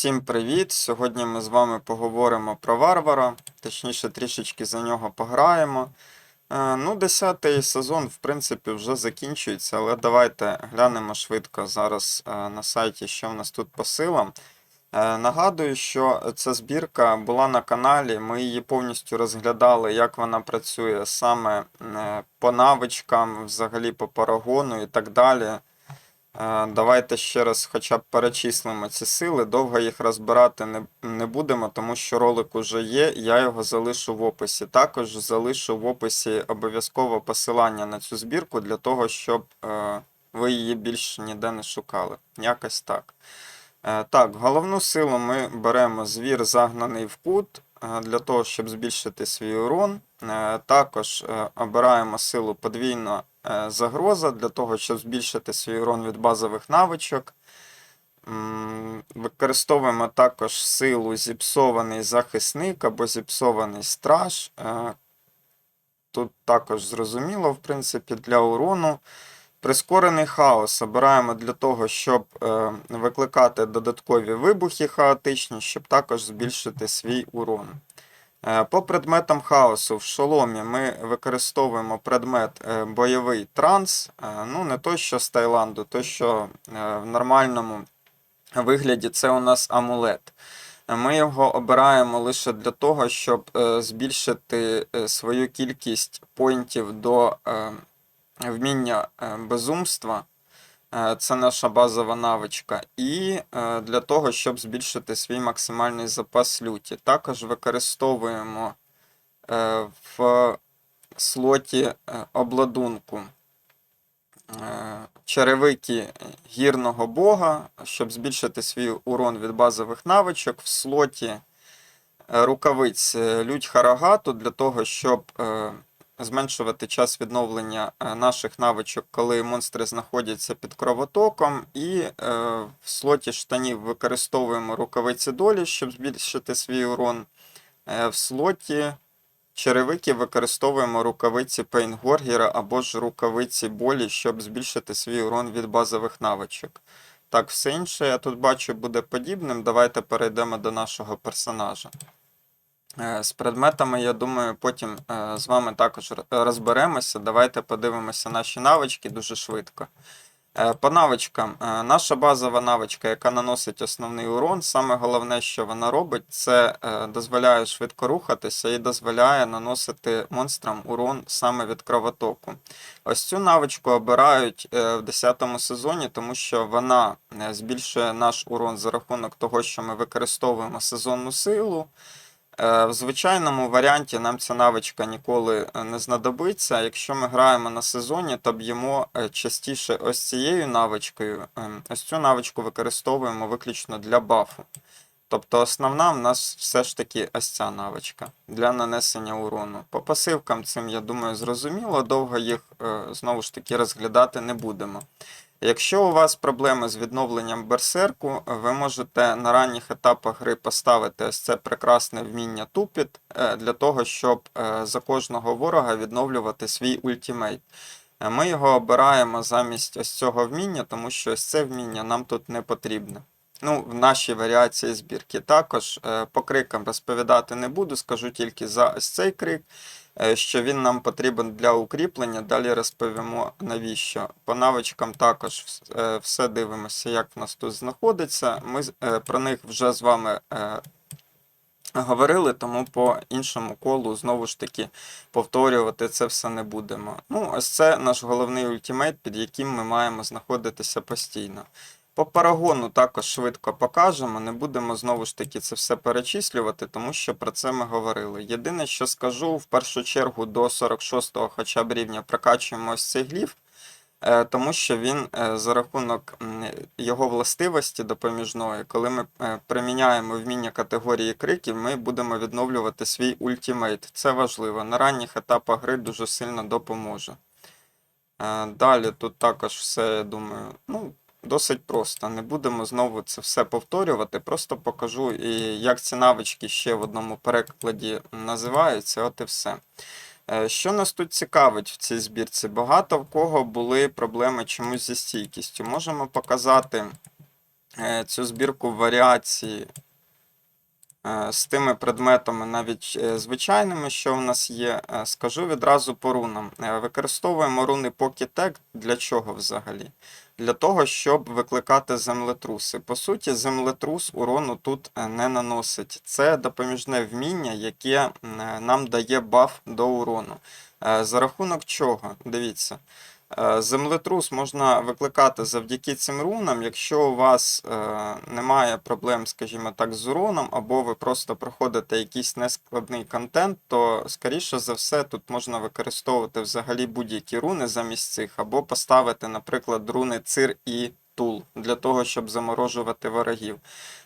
Всім привіт! Сьогодні ми з вами поговоримо про варвара, точніше, трішечки за нього пограємо. Е, Ну, 10-й сезон, в принципі, вже закінчується, але давайте глянемо швидко зараз е, на сайті, що в нас тут по силам. Е, Нагадую, що ця збірка була на каналі. Ми її повністю розглядали, як вона працює саме по навичкам, взагалі по парагону і так далі. Е, Давайте ще раз хоча б перечислимо ці сили. Довго їх розбирати не, не будемо, тому що ролик уже є. Я його залишу в описі. Також залишу в описі обов'язково посилання на цю збірку для того, щоб е, ви її більш ніде не шукали. Якось так. Е, так, головну силу ми беремо звір, загнаний в кут, е, для того, щоб збільшити свій урон. Е, Також е, обираємо силу подвійно загроза для того, щоб збільшити свій урон від базових навичок. Використовуємо також силу зіпсований захисник або зіпсований страж. Е, Тут також зрозуміло, в принципі, для урону. Прискорений хаос обираємо для того, щоб е, викликати додаткові вибухи хаотичні, щоб також збільшити свій урон. Е, По предметам хаосу в шоломі ми використовуємо предмет е, бойовий транс. Е, Ну, не той, що з Таїланду, той, що в нормальному вигляді це у нас амулет. Ми його обираємо лише для того, щоб збільшити свою кількість поінтів до вміння безумства. Е, Це наша базова навичка. І е, для того, щоб збільшити свій максимальний запас люті. Також використовуємо е, в слоті обладунку черевики гірного бога, щоб збільшити свій урон від базових навичок. В слоті рукавиць лють харагату для того, щоб зменшувати час відновлення е, наших навичок, коли монстри знаходяться під кровотоком. І е, в слоті штанів використовуємо рукавиці долі, щоб збільшити свій урон. Е, В слоті черевики використовуємо рукавиці Пейнгоргера або ж рукавиці болі, щоб збільшити свій урон від базових навичок. Так, все інше я тут бачу буде подібним. Давайте перейдемо до нашого персонажа. Е, З предметами, я думаю, потім е, з вами також розберемося. Давайте подивимося наші навички дуже швидко. Е, По навичкам, наша базова навичка, яка наносить основний урон, саме головне, що вона робить, це дозволяє швидко рухатися і дозволяє наносити монстрам урон саме від кровотоку. Ось цю навичку обирають в 10 сезоні, тому що вона збільшує наш урон за рахунок того, що ми використовуємо сезонну силу. Е, В звичайному варіанті нам ця навичка ніколи е, не знадобиться. Якщо ми граємо на сезоні, то б'ємо е, частіше ось цією навичкою. Ем, Ось цю навичку використовуємо виключно для бафу. Тобто основна в нас все ж таки ось ця навичка для нанесення урону. По пасивкам цим, я думаю, зрозуміло, довго їх знову ж таки розглядати не будемо. Якщо у вас проблеми з відновленням берсерку, ви можете на ранніх етапах гри поставити ось це прекрасне вміння тупіт е, для того, щоб е, за кожного ворога відновлювати свій ультімейт. Е, Ми його обираємо замість ось цього вміння, тому що ось це вміння нам тут не потрібне. Ну, в нашій варіації збірки. Також по крикам розповідати не буду, скажу тільки за ось цей крик, що він нам потрібен для укріплення. Далі розповімо навіщо. По навичкам також е, все дивимося, як в нас тут знаходиться. Ми е, про них вже з вами е, говорили, тому по іншому колу знову ж таки повторювати це все не будемо. Ну, ось це наш головний ультимейт, під яким ми маємо знаходитися постійно. По парагону також швидко покажемо, не будемо знову ж таки це все перечислювати, тому що про це ми говорили. Єдине, що скажу, в першу чергу до 46-го хоча б рівня прокачуємо ось цей гліф, е, тому що він е, за рахунок його властивості допоміжної, коли ми е, приміняємо вміння категорії криків, ми будемо відновлювати свій ультимейт. Це важливо. На ранніх етапах гри дуже сильно допоможе. Далі тут також все, я думаю, ну, досить просто. Не будемо знову це все повторювати. Просто покажу, як ці навички ще в одному перекладі називаються, от і все. Е, Що нас тут цікавить в цій збірці? Багато в кого були проблеми чомусь зі стійкістю. Можемо показати е, цю збірку в варіації е, з тими предметами, навіть звичайними, що в нас є, скажу відразу по рунам. Використовуємо руни Pocket для чого взагалі? Для того, щоб викликати землетруси. По суті, землетрус урону тут е, не наносить. Це допоміжне вміння, яке е, нам дає баф до урону. Е, За рахунок чого? Дивіться. Е, Землетрус можна викликати завдяки цим рунам, якщо у вас е, немає проблем, скажімо так, з уроном, або ви просто проходите якийсь нескладний контент, то скоріше за все тут можна використовувати взагалі будь-які руни замість цих, або поставити, наприклад, руни цир і тул для того, щоб заморожувати ворогів.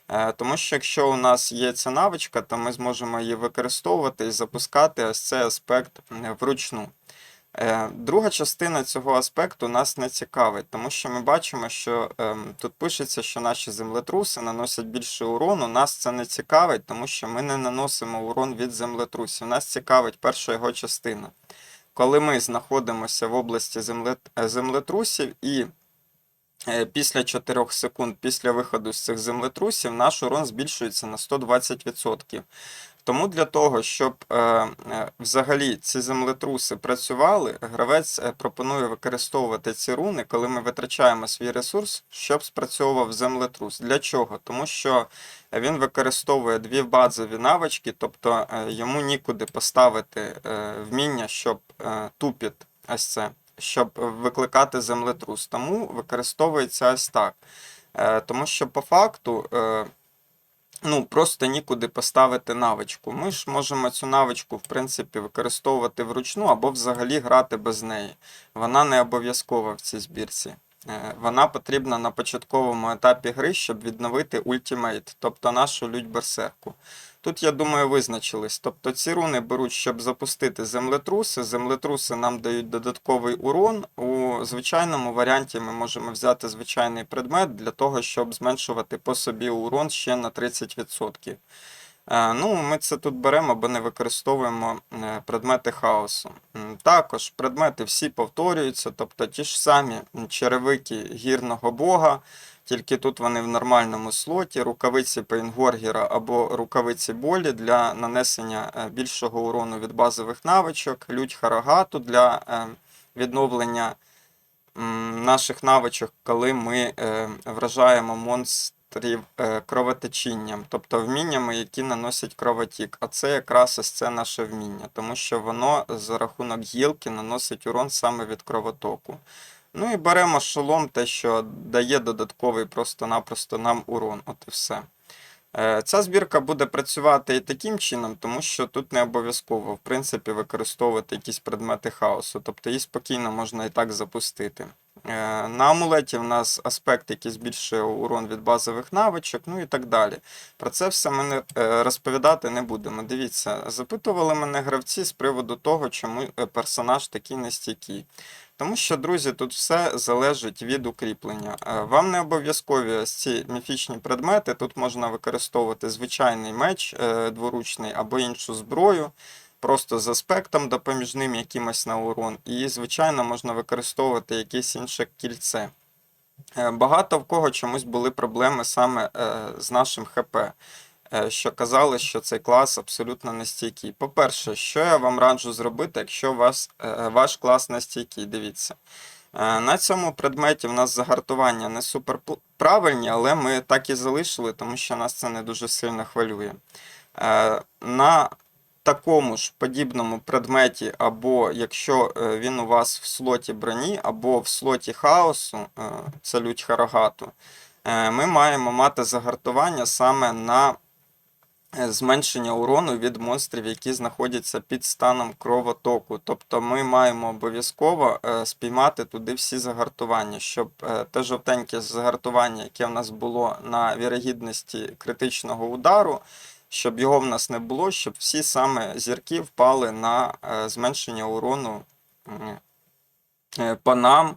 Е, Тому що якщо у нас є ця навичка, то ми зможемо її використовувати і запускати ось цей аспект вручну. Е, Друга частина цього аспекту нас не цікавить, тому що ми бачимо, що ем, тут пишеться, що наші землетруси наносять більше урону. Нас це не цікавить, тому що ми не наносимо урон від землетрусів. Нас цікавить перша його частина. Коли ми знаходимося в області е, землетрусів і е, після 4 секунд після виходу з цих землетрусів наш урон збільшується на 120%. Тому для того, щоб е, е, взагалі ці землетруси працювали, гравець е, пропонує використовувати ці руни, коли ми витрачаємо свій ресурс, щоб спрацьовував землетрус. Для чого? Тому що він використовує дві базові навички, тобто е, йому нікуди поставити е, вміння, щоб е, тупіт ось це, щоб викликати землетрус. Тому використовується ось так. Е, Тому що по факту. е, ну, просто нікуди поставити навичку. Ми ж можемо цю навичку, в принципі, використовувати вручну або взагалі грати без неї. Вона не обов'язкова в цій збірці. Е, Вона потрібна на початковому етапі гри, щоб відновити ультимейт, тобто нашу лють берсерку. Тут, я думаю, визначились. Тобто ці руни беруть, щоб запустити землетруси. Землетруси нам дають додатковий урон. У звичайному варіанті ми можемо взяти звичайний предмет для того, щоб зменшувати по собі урон ще на 30%. Е, Ну, ми це тут беремо, бо не використовуємо е, предмети хаосу. Також предмети всі повторюються, тобто ті ж самі черевики гірного бога, тільки тут вони в нормальному слоті, рукавиці Пейнгоргера або рукавиці болі для нанесення е, більшого урону від базових навичок, лють Харагату для відновлення наших навичок, коли ми вражаємо монстрів е, кровотечінням, тобто вміннями, які наносять кровотік. А це якраз ось це наше вміння, тому що воно за рахунок гілки наносить урон саме від кровотоку. Ну і беремо шолом, те, що дає додатковий просто-напросто нам урон. От і все. Е, Ця збірка буде працювати і таким чином, тому що тут не обов'язково в принципі використовувати якісь предмети хаосу, тобто її спокійно можна і так запустити. Е, На амулеті в нас аспект, який збільшує урон від базових навичок, ну і так далі. Про це все ми е, розповідати не будемо. Дивіться, запитували мене гравці з приводу того, чому е, персонаж такий нестійкий. Тому що, друзі, тут все залежить від укріплення. Вам не обов'язкові ці міфічні предмети. Тут можна використовувати звичайний меч дворучний або іншу зброю, просто з аспектом допоміжним якимось на урон. І, звичайно, можна використовувати якесь інше кільце. Е, Багато в кого чомусь були проблеми саме е, з нашим ХП, е, що казали, що цей клас абсолютно нестійкий. По-перше, що я вам раджу зробити, якщо вас, ваш клас нестійкий, дивіться. На цьому предметі в нас загартування не супер правильні, але ми так і залишили, тому що нас це не дуже сильно хвилює. На такому ж подібному предметі, або якщо е, він у вас в слоті броні, або в слоті хаосу, е, це лють Харагату, е, ми маємо мати загартування саме на зменшення урону від монстрів, які знаходяться під станом кровотоку. Тобто ми маємо обов'язково спіймати туди всі загартування, щоб те жовтеньке загартування, яке в нас було на вірогідності критичного удару, щоб його в нас не було, щоб всі саме зірки впали на е, зменшення урону е, по нам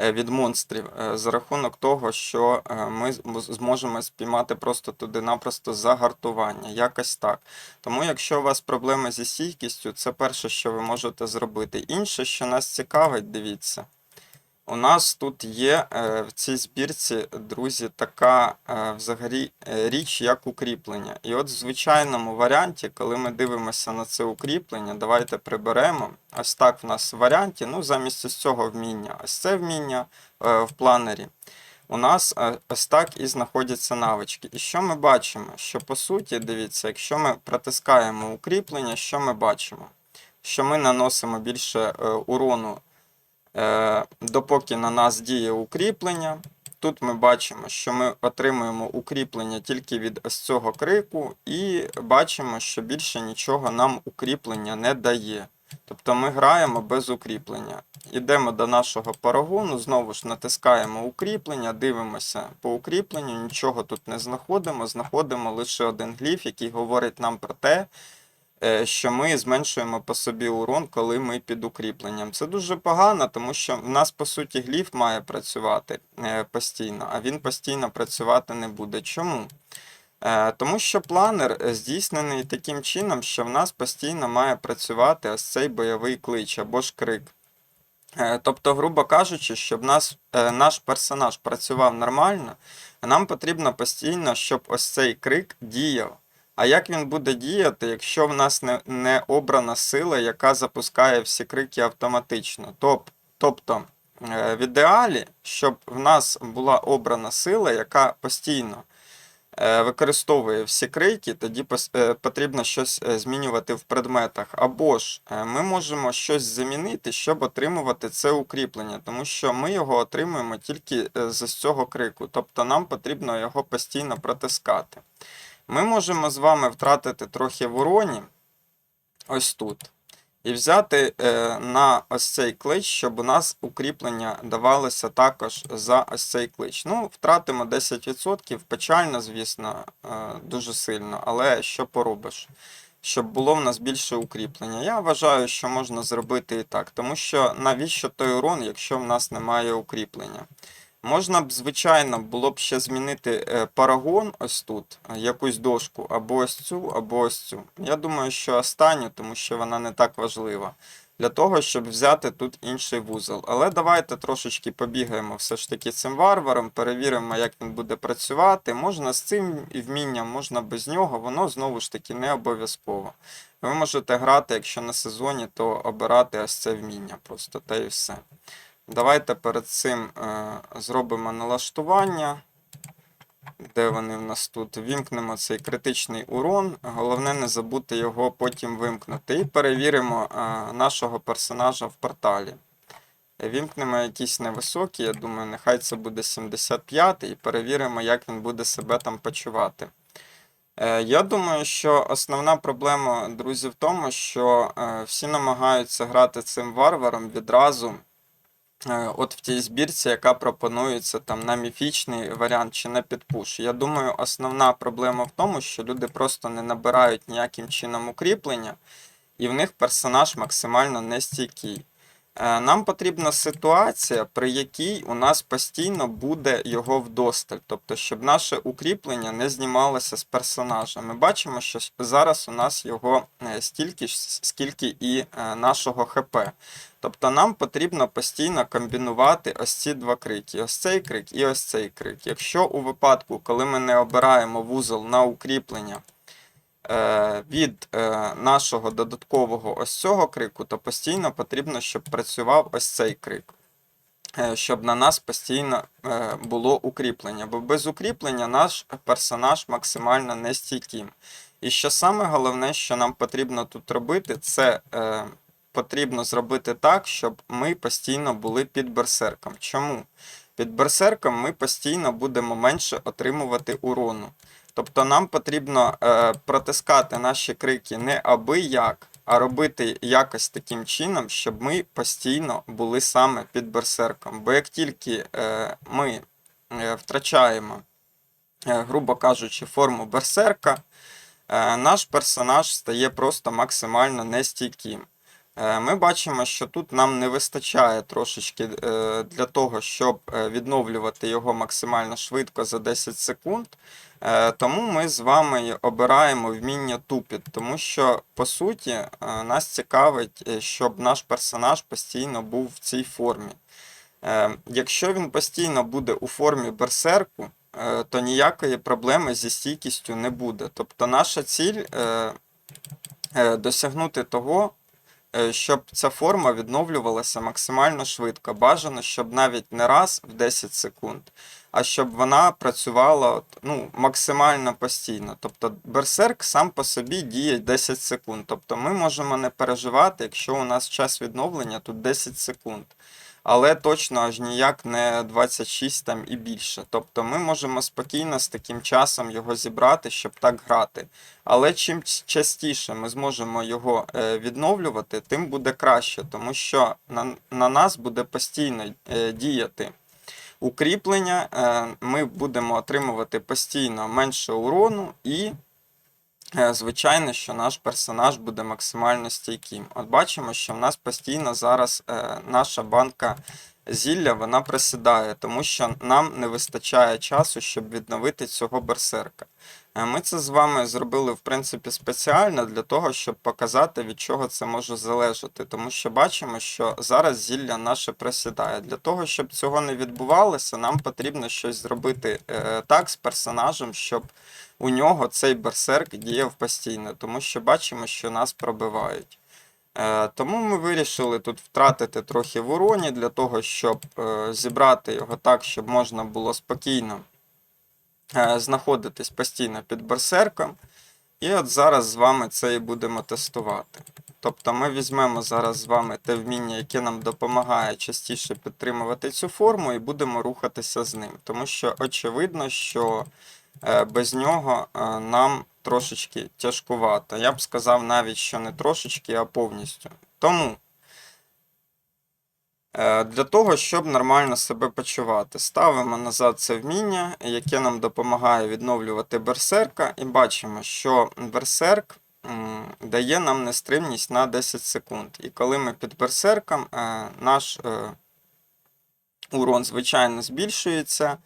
е, від монстрів за рахунок того, що ми зможемо спіймати просто туди-напросто загартування. Якось так. Тому, якщо у вас проблеми зі стійкістю, це перше, що ви можете зробити. Інше, що нас цікавить, дивіться. У нас тут є е, в цій збірці, друзі, така е, взагалі е, річ, як укріплення. І от в звичайному варіанті, коли ми дивимося на це укріплення, давайте приберемо. Ось так в нас в варіанті, ну замість ось цього вміння, ось це вміння в планері. У нас ось так і знаходяться навички. І що ми бачимо? Що по суті, дивіться, якщо ми протискаємо укріплення, що ми бачимо? Що ми наносимо більше урону допоки на нас діє укріплення. Тут ми бачимо, що ми отримуємо укріплення тільки від ось цього крику, і бачимо, що більше нічого нам укріплення не дає. Тобто ми граємо без укріплення. Йдемо до нашого парагону, знову ж натискаємо укріплення, дивимося по укріпленню, нічого тут не знаходимо, знаходимо лише один гліф, який говорить нам про те, е, що ми зменшуємо по собі урон, коли ми під укріпленням. Це дуже погано, тому що в нас, по суті, гліф має працювати е, постійно, а він постійно працювати не буде. Чому? Е, Тому що планер е, здійснений таким чином, що в нас постійно має працювати ось цей бойовий клич або ж крик. Е, Тобто, грубо кажучи, щоб нас, е, наш персонаж працював нормально, нам потрібно постійно, щоб ось цей крик діяв. А як він буде діяти, якщо в нас не, не обрана сила, яка запускає всі крики автоматично? Тоб, тобто, е, в ідеалі, щоб в нас була обрана сила, яка постійно е, використовує всі крики, тоді е, потрібно щось змінювати в предметах. Або ж ми можемо щось замінити, щоб отримувати це укріплення, тому що ми його отримуємо тільки з цього крику. Тобто нам потрібно його постійно протискати. Ми можемо з вами втратити трохи в уроні ось тут. І взяти е, на ось цей клич, щоб у нас укріплення давалося також за ось цей клич. Ну, втратимо 10%, печально, звісно, е, дуже сильно, але що поробиш? Щоб було в нас більше укріплення. Я вважаю, що можна зробити і так, тому що навіщо той урон, якщо в нас немає укріплення? Можна б, звичайно, було б ще змінити е, парагон ось тут, е, якусь дошку, або ось цю, або ось цю. Я думаю, що останню, тому що вона не так важлива. Для того, щоб взяти тут інший вузол. Але давайте трошечки побігаємо все ж таки цим варваром, перевіримо, як він буде працювати. Можна з цим вмінням, можна без нього, воно знову ж таки не обов'язково. Ви можете грати, якщо на сезоні, то обирати ось це вміння просто, та і все. Давайте перед цим е, зробимо налаштування. Де вони в нас тут? Вімкнемо цей критичний урон. Головне не забути його потім вимкнути. І перевіримо е, нашого персонажа в порталі. Вімкнемо якийсь невисокий, я думаю, нехай це буде 75 і перевіримо, як він буде себе там почувати. Е, Я думаю, що основна проблема, друзі, в тому, що всі намагаються грати цим варваром відразу. Е, От в тій збірці, яка пропонується там на міфічний варіант чи на підпуш. Я думаю, основна проблема в тому, що люди просто не набирають ніяким чином укріплення, і в них персонаж максимально нестійкий. Е, Нам потрібна ситуація, при якій у нас постійно буде його вдосталь, тобто, щоб наше укріплення не знімалося з персонажа. Ми бачимо, що зараз у нас його е, стільки, скільки і е, нашого ХП. Тобто нам потрібно постійно комбінувати ось ці два крики: ось цей крик і ось цей крик. Якщо у випадку, коли ми не обираємо вузол на укріплення від е, нашого додаткового ось цього крику, то постійно потрібно, щоб працював ось цей крик. е, Щоб на нас постійно е, було укріплення, бо без укріплення наш персонаж максимально нестійким. І що саме головне, що нам потрібно тут робити, це е, потрібно зробити так, щоб ми постійно були під берсерком. Чому? Під берсерком ми постійно будемо менше отримувати урону. Тобто нам потрібно е, протискати наші крики не аби як, а робити якось таким чином, щоб ми постійно були саме під берсерком. Бо як тільки е, ми е, втрачаємо, е, грубо кажучи, форму берсерка, е, наш персонаж стає просто максимально нестійким. Е, Ми бачимо, що тут нам не вистачає трошечки е, для того, щоб е, відновлювати його максимально швидко за 10 секунд. Тому ми з вами обираємо вміння тупіт, тому що по суті нас цікавить, щоб наш персонаж постійно був в цій формі. Якщо він постійно буде у формі берсерку, то ніякої проблеми зі стійкістю не буде. Тобто наша ціль досягнути того, щоб ця форма відновлювалася максимально швидко. Бажано, щоб навіть не раз в 10 секунд, а щоб вона працювала ну, максимально постійно. Тобто берсерк сам по собі діє 10 секунд. Тобто ми можемо не переживати, якщо у нас час відновлення тут 10 секунд. Але точно аж ніяк не 26 там і більше. Тобто ми можемо спокійно з таким часом його зібрати, щоб так грати. Але чим частіше ми зможемо його е, відновлювати, тим буде краще, тому що на, на нас буде постійно е, діяти укріплення, е, ми будемо отримувати постійно менше урону і. Е, Звичайно, що наш персонаж буде максимально стійким. От бачимо, що в нас постійно зараз е, наша банка зілля вона просідає, тому що нам не вистачає часу, щоб відновити цього берсерка. Е, Ми це з вами зробили в принципі спеціально для того, щоб показати, від чого це може залежати. Тому що бачимо, що зараз зілля наше просідає. Для того, щоб цього не відбувалося, нам потрібно щось зробити е, так з персонажем, щоб у нього цей берсерк діяв постійно, тому що бачимо, що нас пробивають. Е, Тому ми вирішили тут втратити трохи в уроні для того, щоб е, зібрати його так, щоб можна було спокійно е, знаходитись постійно під берсерком. І от зараз з вами це і будемо тестувати. Тобто ми візьмемо зараз з вами те вміння, яке нам допомагає частіше підтримувати цю форму, і будемо рухатися з ним. Тому що очевидно, що без нього нам трошечки тяжкувато. Я б сказав навіть, що не трошечки, а повністю. Тому е, для того, щоб нормально себе почувати, ставимо назад це вміння, яке нам допомагає відновлювати берсерка, і бачимо, що берсерк дає нам нестримність на 10 секунд. І коли ми під берсерком, е, наш е, урон, звичайно, збільшується.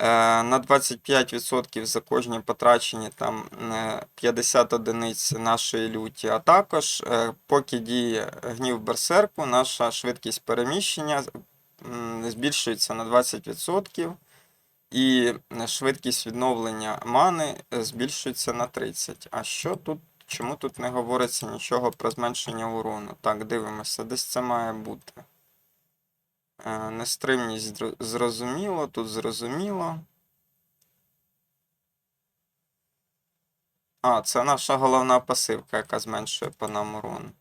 Е, На 25% за кожні потрачені там е, 50 одиниць нашої люті, а також е, поки діє гнів берсерку, наша швидкість переміщення збільшується на 20%, і швидкість відновлення мани е, збільшується на 30%. А що тут? Чому тут не говориться нічого про зменшення урону? Так, дивимося, десь це має бути. Е, Нестримність зрозуміло, тут зрозуміло. А, це наша головна пасивка, яка зменшує по нам урон.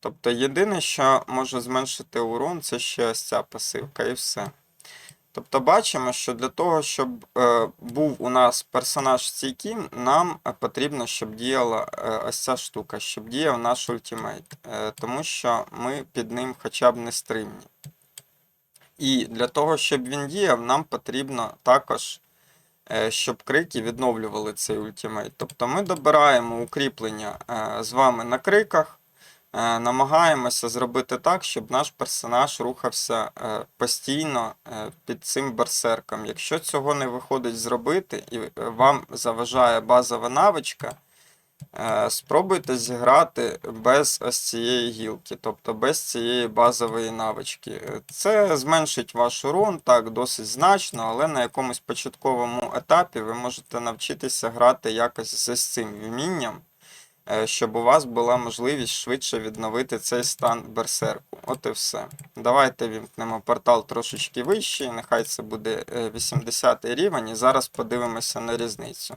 Тобто єдине, що може зменшити урон, це ще ось ця пасивка і все. Тобто бачимо, що для того, щоб е, був у нас персонаж стійким, нам е, потрібно, щоб діяла е, ось ця штука, щоб діяв наш ультимейт. Е, тому що ми під ним хоча б не стримні. І для того, щоб він діяв, нам потрібно також, е, щоб крики відновлювали цей ультимейт. Тобто ми добираємо укріплення е, з вами на криках, намагаємося зробити так, щоб наш персонаж рухався е, постійно е, під цим берсерком. Якщо цього не виходить зробити і е, вам заважає базова навичка, Е, Спробуйте зіграти без ось цієї гілки, тобто без цієї базової навички. Е, Це зменшить ваш урон так досить значно, але на якомусь початковому етапі ви можете навчитися грати якось з цим вмінням, е, щоб у вас була можливість швидше відновити цей стан берсерку. От і все. Давайте вімкнемо портал трошечки вищий, нехай це буде е, 80 рівень, і зараз подивимося на різницю.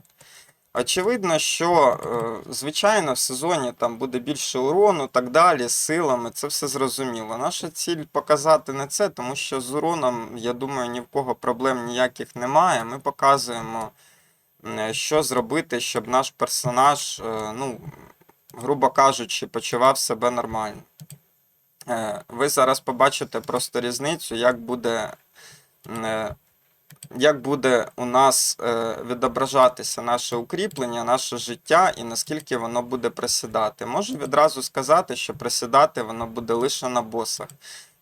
Очевидно, що, е, звичайно, в сезоні там буде більше урону, так далі, силами, це все зрозуміло. Наша ціль показати не це, тому що з уроном, я думаю, ні в кого проблем ніяких немає. Ми показуємо, що зробити, щоб наш персонаж, е, ну, грубо кажучи, почував себе нормально. Е, Ви зараз побачите просто різницю, як буде. Е, як буде у нас е, відображатися наше укріплення, наше життя і наскільки воно буде присідати. Можу відразу сказати, що присідати воно буде лише на босах.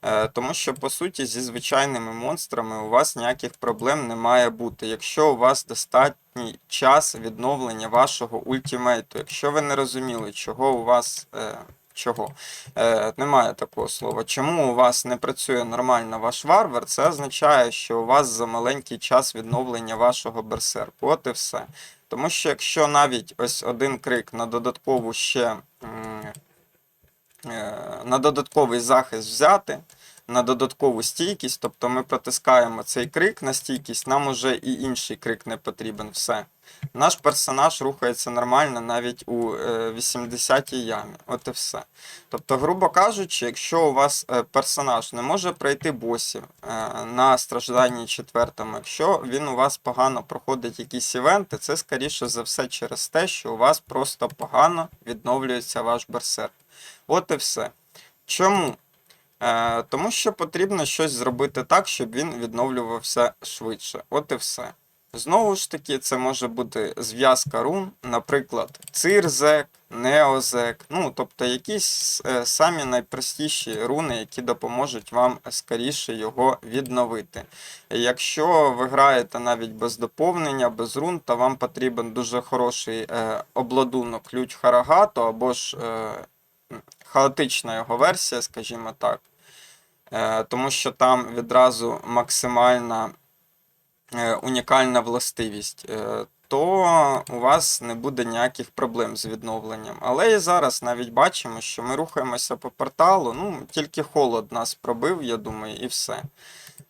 Е, тому що, по суті, зі звичайними монстрами у вас ніяких проблем не має бути. Якщо у вас достатній час відновлення вашого ультимейту, якщо ви не розуміли, чого у вас. Чого? Е, немає такого слова. Чому у вас не працює нормально ваш варвар? Це означає, що у вас за маленький час відновлення вашого берсерку. От і все. Тому що якщо навіть ось один крик на додаткову ще е, на додатковий захист взяти, на додаткову стійкість, тобто ми протискаємо цей крик на стійкість, нам уже і інший крик не потрібен. Все. Наш персонаж рухається нормально навіть у е, 80-й ямі. От і все. Тобто, грубо кажучи, якщо у вас е, персонаж не може пройти босів е, на стражданні четвертому, якщо він у вас погано проходить якісь івенти, це скоріше за все через те, що у вас просто погано відновлюється ваш берсерк. От і все. Чому? Е, тому що потрібно щось зробити так, щоб він відновлювався швидше. От і все. Знову ж таки, це може бути зв'язка рун, наприклад, цирзек, неозек, ну тобто якісь е, самі найпростіші руни, які допоможуть вам скоріше його відновити. Якщо ви граєте навіть без доповнення, без рун, то вам потрібен дуже хороший е, обладунок ключ Харагато або ж е, хаотична його версія, скажімо так. Тому що там відразу максимальна унікальна властивість, е, то у вас не буде ніяких проблем з відновленням. Але і зараз навіть бачимо, що ми рухаємося по порталу, ну, тільки холод нас пробив, я думаю, і все.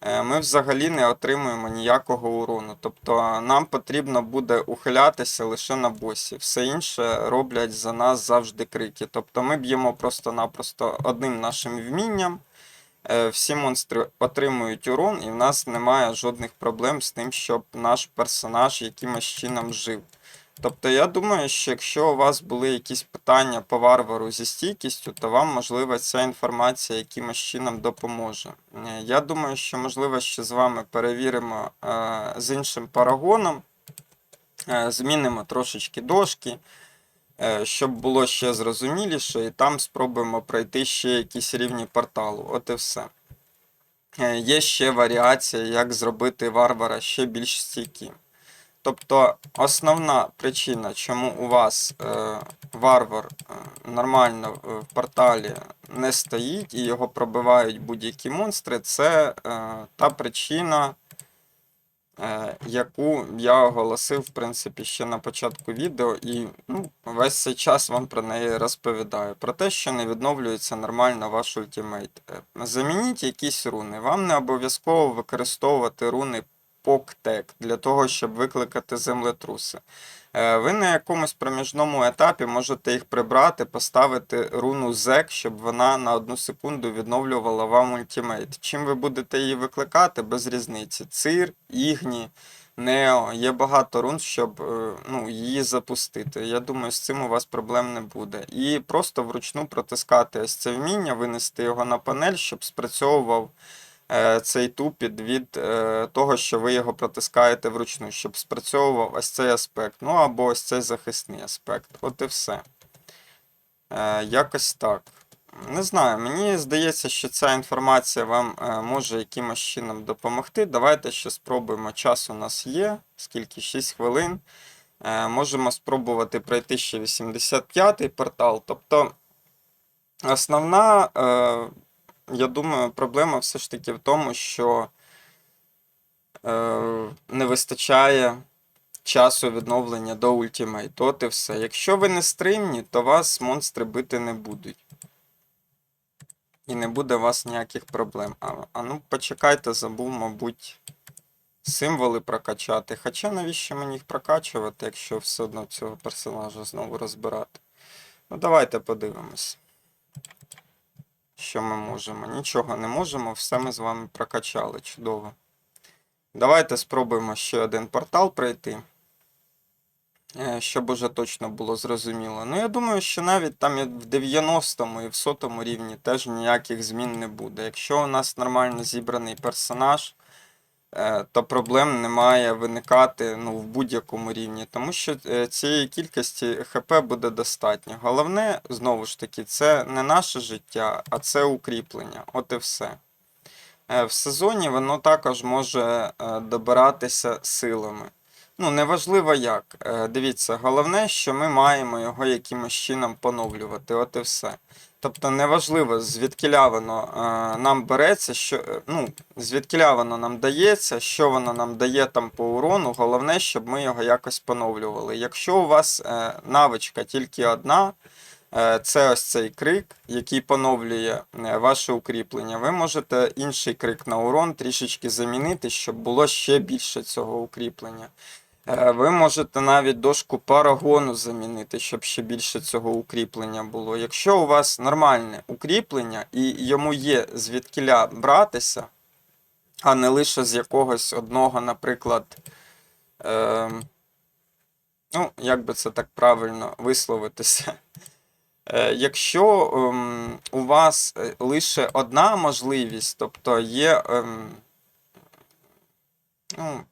Е, Ми взагалі не отримуємо ніякого урону. Тобто нам потрібно буде ухилятися лише на босі. Все інше роблять за нас завжди крики. Тобто ми б'ємо просто-напросто одним нашим вмінням. Е, Всі монстри отримують урон, і в нас немає жодних проблем з тим, щоб наш персонаж якимось чином жив. Тобто, я думаю, що якщо у вас були якісь питання по варвару зі стійкістю, то вам, можливо, ця інформація якимось чином допоможе. Е, Я думаю, що, можливо, ще з вами перевіримо е, з іншим парагоном, змінимо трошечки дошки, щоб було ще зрозуміліше, і там спробуємо пройти ще якісь рівні порталу. От і все. Е, Є ще варіація, як зробити варвара ще більш стійким. Тобто основна причина, чому у вас е, варвар е, нормально в порталі не стоїть і його пробивають будь-які монстри, це е, та причина, е, яку я оголосив, в принципі, ще на початку відео, і ну, весь цей час вам про неї розповідаю. Про те, що не відновлюється нормально ваш ультимейт. Е, Замініть якісь руни. Вам не обов'язково використовувати руни Поктек для того, щоб викликати землетруси. Е, Ви на якомусь проміжному етапі можете їх прибрати, поставити руну зек, щоб вона на одну секунду відновлювала вам ультимейт. Чим ви будете її викликати, без різниці. Цир, Ігні, Нео. Є багато рун, щоб е, ну, її запустити. Я думаю, з цим у вас проблем не буде. І просто вручну протискати ось це вміння, винести його на панель, щоб спрацьовував цей тупіт від е, того, що ви його протискаєте вручну, щоб спрацьовував ось цей аспект, ну або ось цей захисний аспект. От і все. Е, якось так. Не знаю, мені здається, що ця інформація вам е, може якимось чином допомогти. Давайте ще спробуємо. Час у нас є, скільки 6 хвилин. Е, можемо спробувати пройти ще 85-й портал. Тобто, основна, е, я думаю, проблема все ж таки в тому, що е, не вистачає часу відновлення до ультимейт. От і все. Якщо ви не стримні, то вас монстри бити не будуть. І не буде у вас ніяких проблем. А, а ну почекайте, забув, мабуть, символи прокачати. Хоча навіщо мені їх прокачувати, якщо все одно цього персонажа знову розбирати? Ну, давайте подивимось. Що ми можемо? Нічого не можемо, все ми з вами прокачали. Чудово. Давайте спробуємо ще один портал пройти. Е, Щоб уже точно було зрозуміло. Ну, я думаю, що навіть там в 90-му і в 100-му рівні теж ніяких змін не буде. Якщо у нас нормально зібраний персонаж, е, то проблем не має виникати ну, в будь-якому рівні, тому що е, цієї кількості ХП буде достатньо. Головне, знову ж таки, це не наше життя, а це укріплення. От і все. Е, В сезоні воно також може добиратися силами. Ну, неважливо як. Дивіться, головне, що ми маємо його якимось чином поновлювати. От і все. Тобто неважливо, звідкиля воно е, нам береться, що, е, ну, звідкиля воно нам дається, що воно нам дає там по урону, головне, щоб ми його якось поновлювали. Якщо у вас е, навичка тільки одна, це ось цей крик, який поновлює ваше укріплення, ви можете інший крик на урон трішечки замінити, щоб було ще більше цього укріплення. Е, Ви можете навіть дошку парагону замінити, щоб ще більше цього укріплення було. Якщо у вас нормальне укріплення і йому є звідкиля братися, а не лише з якогось одного, наприклад, е, ну, як би це так правильно висловитися. Е, Якщо ем, у вас е, лише одна можливість, тобто є ем, ну.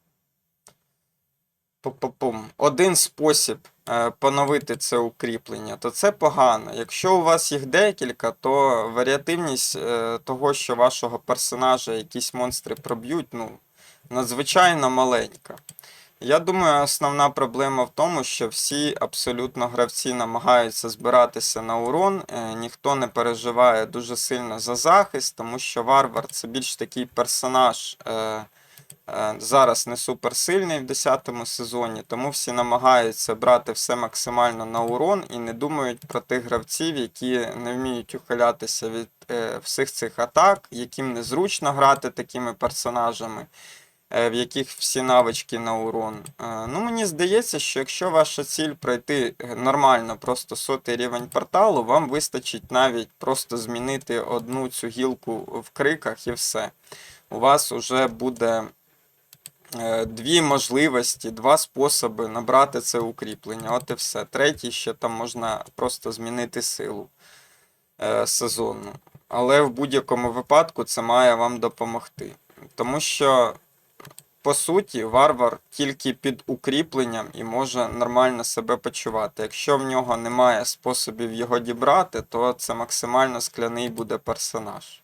Один спосіб е, поновити це укріплення, то це погано. Якщо у вас їх декілька, то варіативність е, того, що вашого персонажа якісь монстри проб'ють, ну, надзвичайно маленька. Я думаю, основна проблема в тому, що всі абсолютно гравці намагаються збиратися на урон, е, ніхто не переживає дуже сильно за захист, тому що варвар це більш такий персонаж. Е, Зараз не суперсильний в 10 сезоні, тому всі намагаються брати все максимально на урон і не думають про тих гравців, які не вміють ухилятися від е, всіх цих атак, яким незручно грати такими персонажами, е, в яких всі навички на урон. Е, ну, мені здається, що якщо ваша ціль пройти нормально, просто сотий рівень порталу, вам вистачить навіть просто змінити одну цю гілку в криках і все. У вас вже буде е, дві можливості, два способи набрати це укріплення. От і все. Третій ще там можна просто змінити силу е, сезонну. Але в будь-якому випадку це має вам допомогти. Тому що, по суті, варвар тільки під укріпленням і може нормально себе почувати. Якщо в нього немає способів його дібрати, то це максимально скляний буде персонаж.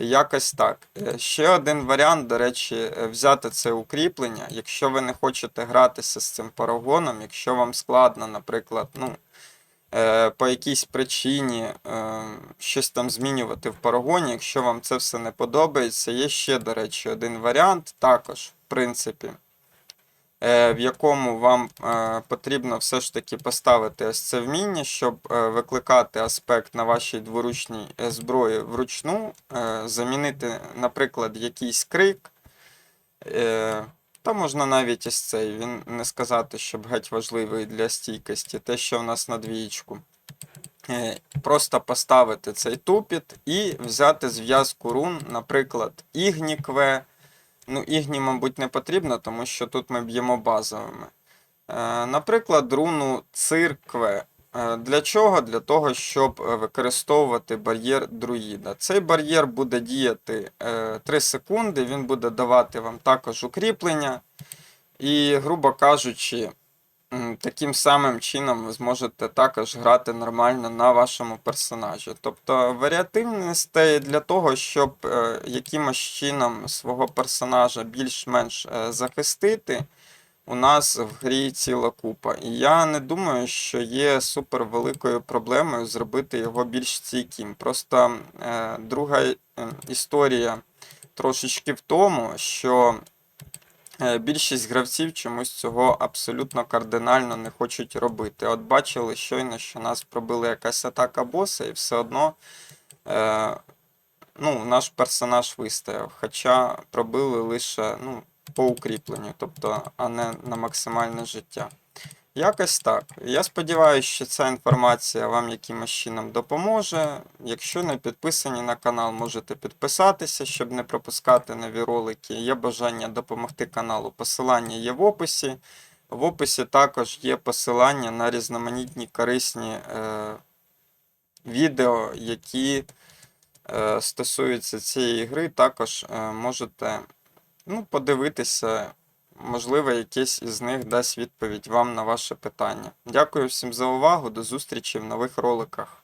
Якось так. Е, Ще один варіант, до речі, е, взяти це укріплення. Якщо ви не хочете гратися з цим парагоном, якщо вам складно, наприклад, ну, е, по якійсь причині щось там змінювати в парагоні, якщо вам це все не подобається, є ще, до речі, один варіант, також, в принципі, в якому вам е, потрібно все ж таки поставити ось це вміння, щоб е, викликати аспект на вашій дворучній е, зброї вручну, е, замінити, наприклад, якийсь крик. Е, Та можна навіть ось цей. Він не сказати, щоб геть важливий для стійкості, те, що в нас на двієчку. Е, Просто поставити цей тупіт і взяти зв'язку рун, наприклад, Ігнікве. Ну, Ігні, мабуть, не потрібно, тому що тут ми б'ємо базовими. Е, Наприклад, руну циркве. Е, Для чого? Для того, щоб е, використовувати бар'єр друїда. Цей бар'єр буде діяти е, 3 секунди, він буде давати вам також укріплення. І, грубо кажучи, таким самим чином ви зможете також грати нормально на вашому персонажі. Тобто варіативність для того, щоб е, якимось чином свого персонажа більш-менш е, захистити у нас в грі ціла купа. І я не думаю, що є супер великою проблемою зробити його більш стійким. Просто е, друга історія трошечки в тому, що більшість гравців чомусь цього абсолютно кардинально не хочуть робити. От бачили щойно, що нас пробила якась атака боса, і все одно. Е, Ну, наш персонаж вистояв, хоча пробили лише ну, по укріпленню, тобто, а не на максимальне життя. Якось так. Я сподіваюся, що ця інформація вам якимось чином допоможе. Якщо не підписані на канал, можете підписатися, щоб не пропускати нові ролики. Є бажання допомогти каналу. Посилання є в описі. В описі також є посилання на різноманітні корисні е, відео, які е, стосуються цієї гри. Також е, можете ну, подивитися, можливо, якесь із них дасть відповідь вам на ваше питання. Дякую всім за увагу, до зустрічі в нових роликах.